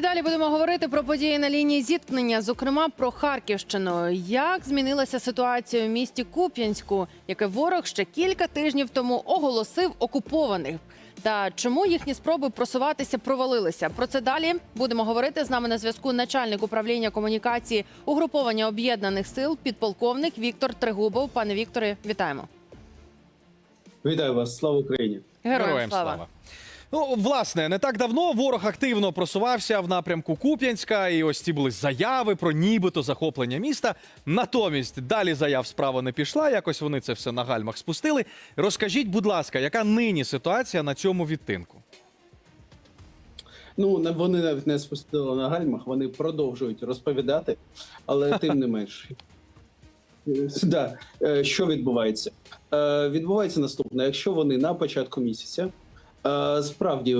І далі будемо говорити про події на лінії зіткнення, зокрема про Харківщину. Як змінилася ситуація у місті Куп'янську, яке ворог ще кілька тижнів тому оголосив окупованих? Та чому їхні спроби просуватися провалилися? Про це далі будемо говорити з нами на зв'язку. Начальник управління комунікації угруповання об'єднаних сил, підполковник Віктор Трегубов. Пане Вікторе, вітаємо. Вітаю вас, слава Україні! Героям, слава. Ну, власне, не так давно ворог активно просувався в напрямку Куп'янська, і ось ці були заяви про нібито захоплення міста. Натомість далі заяв справа не пішла. Якось вони це все на гальмах спустили. Розкажіть, будь ласка, яка нині ситуація на цьому відтинку? Ну вони навіть не спустили на гальмах, вони продовжують розповідати, але тим не менш. Да, е, що відбувається? Е, Відбувається наступне: якщо вони на початку місяця справді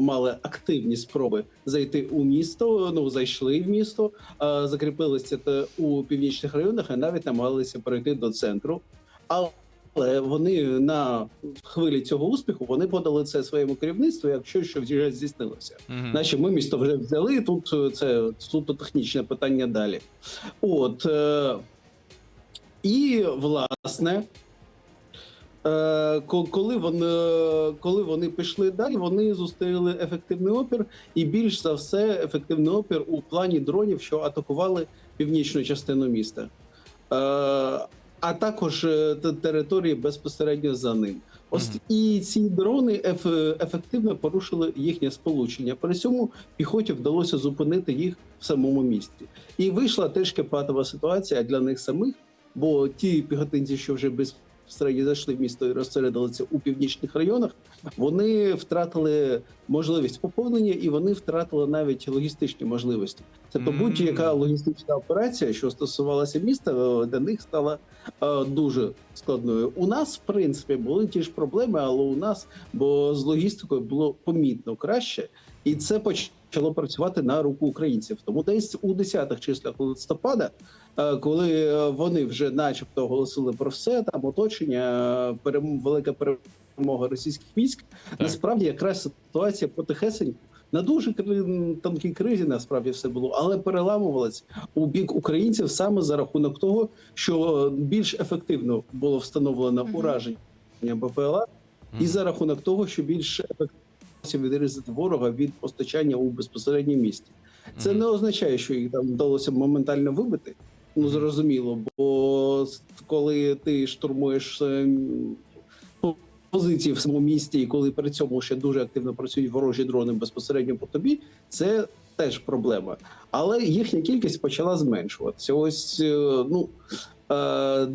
мали активні спроби зайти у місто, ну зайшли в місто, е, закріпилися у північних районах і навіть намагалися перейти до центру. Але вони на хвилі цього успіху вони подали це своєму керівництву, якщо що вже здійснилося. Мгм. Наче ми місто вже взяли. Тут е, це суто технічне питання далі. От е, і власне. Е, ко- коли вони, коли вони пішли далі, вони зустріли ефективний опір, і більш за все ефективний опір у плані дронів, що атакували північну частину міста, е, а також е, території безпосередньо за ним. Ось і ці дрони ефективно порушили їхнє сполучення. При цьому піхоті вдалося зупинити їх в самому місті. І вийшла трішки патова ситуація для них самих, бо ті піхотинці, що вже безпосередньо зайшли в місто і розсередилися у північних районах, вони втратили можливість поповнення і вони втратили навіть логістичні можливості. Тобто будь-яка логістична операція, що стосувалася міста, для них стала е, дуже складною. У нас, в принципі, були ті ж проблеми, але у нас, бо з логістикою було помітно краще, і це почало працювати на руку українців. Тому десь у 10-х числах листопада, е, коли е, вони вже, начебто, оголосили про все, там оточення, е, перем... велика перемога російських військ, насправді якраз ситуація потихесень. На дуже тонкій кризі насправді все було, але переламувалась у бік українців саме за рахунок того, що більш ефективно було встановлено ураження БПЛА, і за рахунок того, що більш ефективно відрізати ворога від постачання у безпосередньо місті. Це не означає, що їх там вдалося моментально вибити. Ну зрозуміло, бо коли ти штурмуєш ем, позиції в самому місті, і коли при цьому ще дуже активно працюють ворожі дрони безпосередньо по тобі, це теж проблема. Але їхня кількість почала зменшуватися. Ось е, ну е,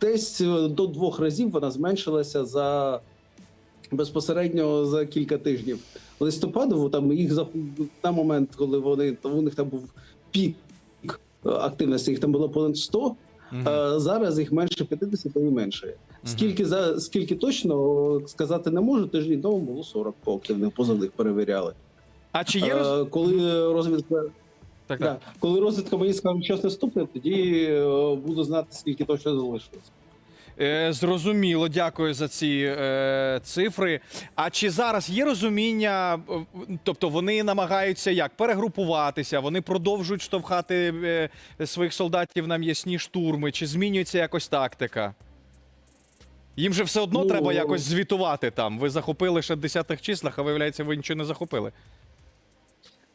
десь е, до двох разів вона зменшилася за безпосередньо за кілька тижнів листопаду. Там їх за на момент, коли вони то у них там був пік активності, їх там було понад 100, Мгм. Е, Зараз їх менше 50 і менше. Скільки за скільки точно сказати не можу, тиждень тому було 40 по активних позивних перевіряли. А чи є роз... Е, Коли розвідка так, да, так. коли розвідка мені скаже щось наступне, тоді е, буду знати скільки точно залишилось. Е, зрозуміло, дякую за ці е, цифри. А чи зараз є розуміння? е, Тобто вони намагаються як перегрупуватися, вони продовжують штовхати е, своїх солдатів на м'ясні штурми, чи змінюється якось тактика? Їм же все одно Ну, треба якось звітувати там. Ви захопили ще в 10-х числах, а виявляється, ви нічого не захопили.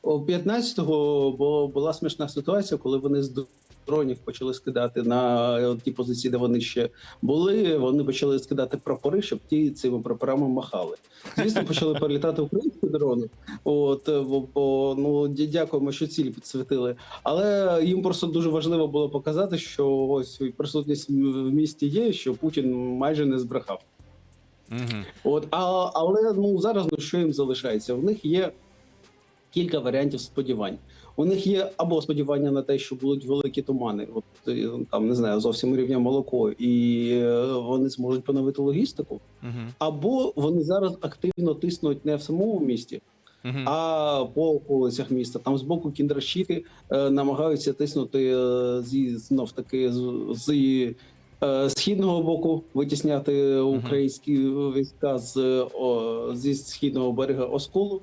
О 15-го бу- була смішна ситуація, коли вони з дронів почали скидати на е, ті позиції, де вони ще були. Вони почали скидати прапори, щоб ті цими прапорами махали. Звісно, почали перелітати українські дрони. От е, бо, бо ну дякуємо, що цілі підсвітили. Але їм просто дуже важливо було показати, що ось присутність в місті є, що Путін майже не збрехав. Угу. От, а, але ну зараз ну що їм залишається? В них є кілька варіантів сподівань. У них є або сподівання на те, що будуть великі тумани, от е, там не знаю, зовсім рівня молоко, і е, вони зможуть поновити логістику, Угу. або вони зараз активно тиснуть не в самому місті, Угу. а по околицях міста. Там з боку кіндращики е, намагаються тиснути е, зі знов таки з, з е, східного боку, витісняти українські війська з о, зі східного берега Осколу.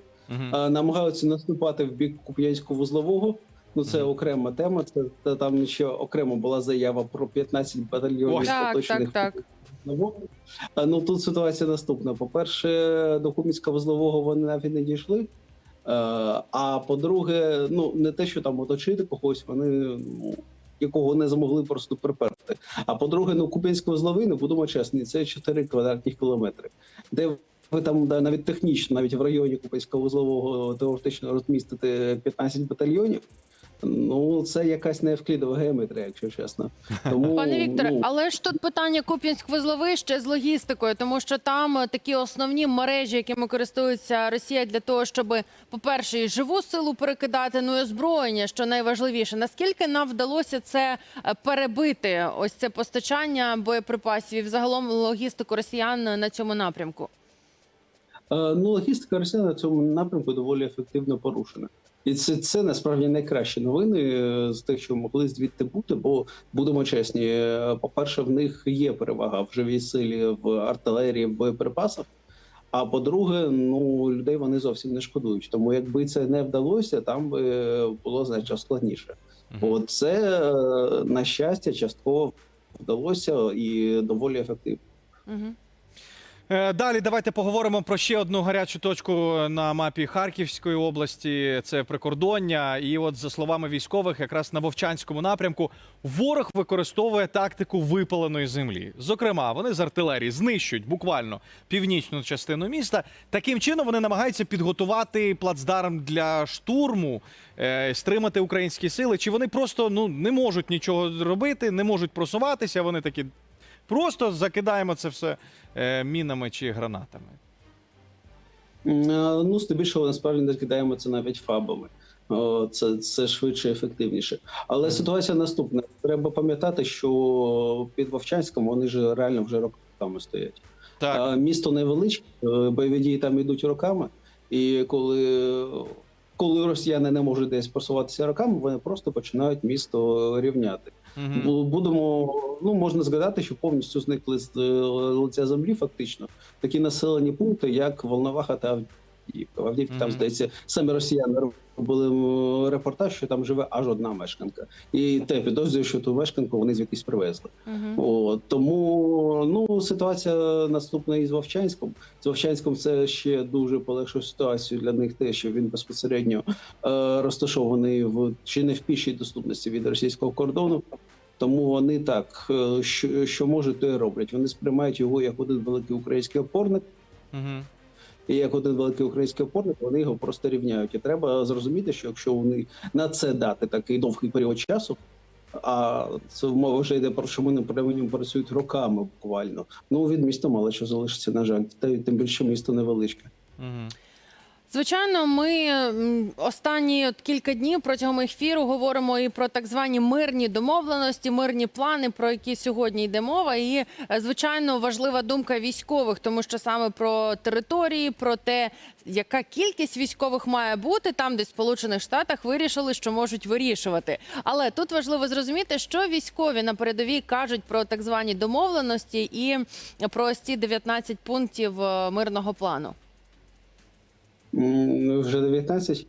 А, намагаються наступати в бік Куп'янсько-Вузлового. Ну, це окрема тема. Це та- там ще окремо була заява про 15 батальйонів. Так, оточених так, так. Ну тут ситуація наступна. По-перше, до Куп'янська-Вузлового вони навіть не дійшли. Е, А по-друге, ну не те, що там оточити когось, вони ну, якого не змогли просто приперти. А по-друге, ну Куп'янське вузловий, ну будемо чесні, це 4 квадратні кілометри. Де ви там навіть технічно, навіть в районі Куп'янського вузлового теоретично розмістити 15 батальйонів. Ну, це якась неевклідова геометрія, якщо чесно. Тому, Пане Вікторе, ну, але ж тут питання Куп'янськ-Вузловий ще з логістикою, тому що там е, такі основні мережі, якими користується Росія для того, щоб, по-перше, і живу силу перекидати, ну і озброєння, що найважливіше. Наскільки нам вдалося це е, перебити? Ось це постачання боєприпасів і взагалом логістику росіян на цьому напрямку? Е, Ну, логістика Росіян на цьому напрямку доволі ефективно порушена. І це, це насправді найкращі новини е, з тих, що могли звідти бути. Бо будемо чесні, е, по-перше, в них є перевага в живій силі, в артилерії, в боєприпасах. А по-друге, ну людей вони зовсім не шкодують. Тому якби це не вдалося, там би було значно складніше. От це на щастя частково вдалося і доволі ефективно. Е, Далі давайте поговоримо про ще одну гарячу точку на мапі Харківської області. Це прикордоння. І от за словами військових, якраз на Вовчанському напрямку ворог використовує тактику випаленої землі. Зокрема, вони з артилерії знищують буквально північну частину міста. Таким чином вони намагаються підготувати плацдарм для штурму, е, стримати українські сили. Чи вони просто ну не можуть нічого робити, не можуть просуватися? Вони такі Просто закидаємо це все е, мінами чи гранатами. Е, Ну, здебільшого насправді не кидаємо це навіть фабами. О, Це, це швидше і ефективніше. Але Мгм. ситуація наступна: треба пам'ятати, що під Вовчанськом вони ж реально вже роками стоять. Так, А місто невеличке, е, бойові дії там йдуть роками, і коли, коли росіяни не можуть десь просуватися роками, вони просто починають місто рівняти. Мгм. Бу- Будемо, ну можна згадати, що повністю зникли з е, лиця землі, фактично такі населені пункти, як Волноваха та Авдіївка. В Авдіївці там здається, самі росіяни робили репортаж, що там живе аж одна мешканка, і те підозрюю, що ту мешканку вони звідкись привезли. Угу. От, тому ну ситуація наступна із Вовчанськом. З Вовчанськом це ще дуже полегшує ситуацію для них, те, що він безпосередньо е, розташований в чи не в пішій доступності від російського кордону. Тому вони так, е, що, що можуть, то і роблять. Вони сприймають його як один великий український опорник. Мгм. І як один великий український опорник, вони його просто рівняють. І треба зрозуміти, що якщо вони на це дати такий довгий період часу, а це мова вже йде про що вони ньому працюють роками буквально. Ну від міста мало що залишиться, на жаль, та тим більше місто невеличке. Мгм. Звичайно, ми останні кілька днів протягом ефіру говоримо і про так звані мирні домовленості, мирні плани, про які сьогодні йде мова. І е, звичайно важлива думка військових, тому що саме про території, про те, яка кількість військових має бути там, де в Сполучених Штатах вирішили, що можуть вирішувати. Але тут важливо зрозуміти, що військові на передовій кажуть про так звані домовленості і про ось ці 19 пунктів е, мирного плану. М, Вже 19?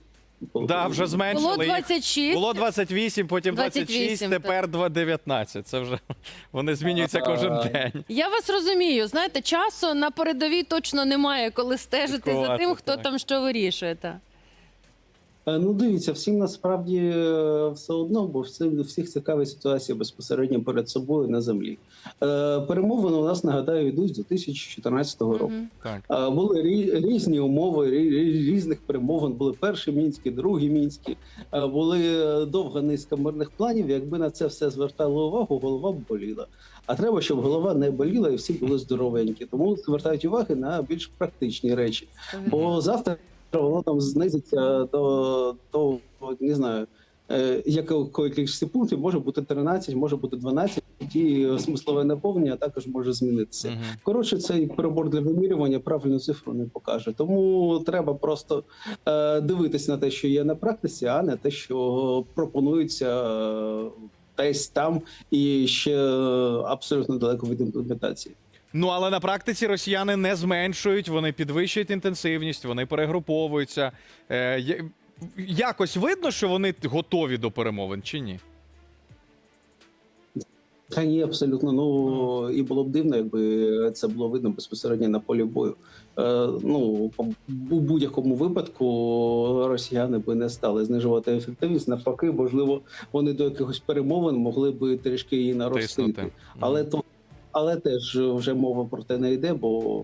Да, вже зменшили. Було їх. 26. Було 28, потім 26, 28, тепер 19. Це вже вони змінюються кожен Ага. день. Я вас розумію. Знаєте, часу на передовій точно немає, коли стежити за Слідкувати, тим, хто так. там що вирішує. Та. Е, Ну, дивіться, всім насправді е, все одно, бо всі, всіх цікавить ситуація безпосередньо перед собою на землі. Е, Перемовини у нас нагадаю йдуть з 2014 року. Так. А, Були різні умови рі- рі- різних перемовин. Були перші мінські, другі мінські. А, Були довга низка мирних планів. Якби на це все звертали увагу, голова б боліла. А треба, щоб голова не боліла і всі були здоровенькі. Тому звертають уваги на більш практичні речі. Бо завтра воно там знизиться до, до не знаю. е, Якої кількості пунктів може бути 13, може бути 12, і смислове наповнення також може змінитися. Мгм. Коротше, цей прибор для вимірювання правильну цифру не покаже. Тому треба просто е, дивитись на те, що є на практиці, а не те, що пропонується е, десь там і ще абсолютно далеко від імплементації. Ну але на практиці росіяни не зменшують, вони підвищують інтенсивність, вони перегруповуються. Е, якось видно, що вони готові до перемовин чи ні? Та ні, абсолютно. Ну і було б дивно, якби це було видно безпосередньо на полі бою. Е, ну у будь-якому випадку росіяни би не стали знижувати ефективність. Навпаки, можливо, вони до якихось перемовин могли би трішки її наростити. Тиснути. Але то, але теж вже мова про те не йде, бо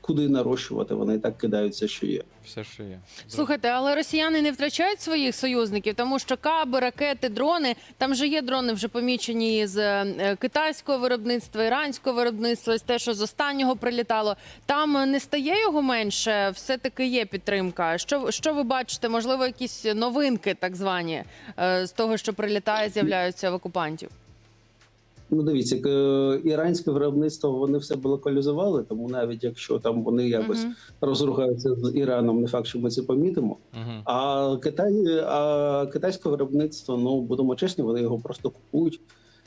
куди нарощувати, вони так кидаються, що є. Все, що є. Слухайте, але росіяни не втрачають своїх союзників, тому що каби, ракети, дрони там же є дрони вже помічені з е, китайського виробництва, іранського виробництва, з те, що з останнього прилітало. Там не стає його менше, все таки є підтримка. Що що ви бачите? Можливо, якісь новинки, так звані, е, з того, що прилітає, з'являються в окупантів. Ну, дивіться, к- іранське виробництво вони все локалізували, тому навіть якщо там вони якось Мгм. розругаються з Іраном, не факт, що ми це помітимо. Мгм. А Китай, а китайське виробництво, ну будемо чесні, вони його просто купують.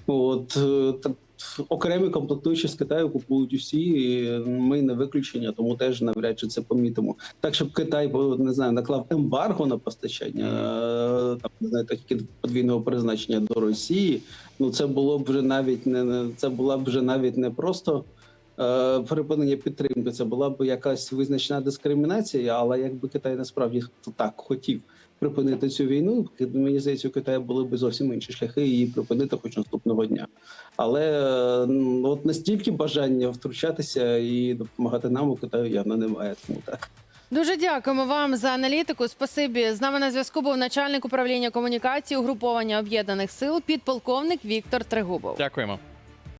От е, та окремі комплектуючі з Китаю купують усі. і Ми не виключення, тому теж навряд чи це помітимо. Так, щоб Китай бо, не знаю, наклав ембарго на постачання е, там не знаю, такі подвійного призначення до Росії. Ну це було б вже навіть не це була б вже навіть не просто. е, Припинення підтримки це була б якась визначена дискримінація, але якби Китай насправді так хотів припинити цю війну, мені здається, у Китаю були б зовсім інші шляхи її припинити хоч наступного дня. Але е, ну, от настільки бажання втручатися і допомагати нам у Китаю явно немає. Тому так. Дуже дякуємо вам за аналітику. Спасибі. З нами на зв'язку був начальник управління комунікації угруповання об'єднаних сил, підполковник Віктор Трегубов. Дякуємо.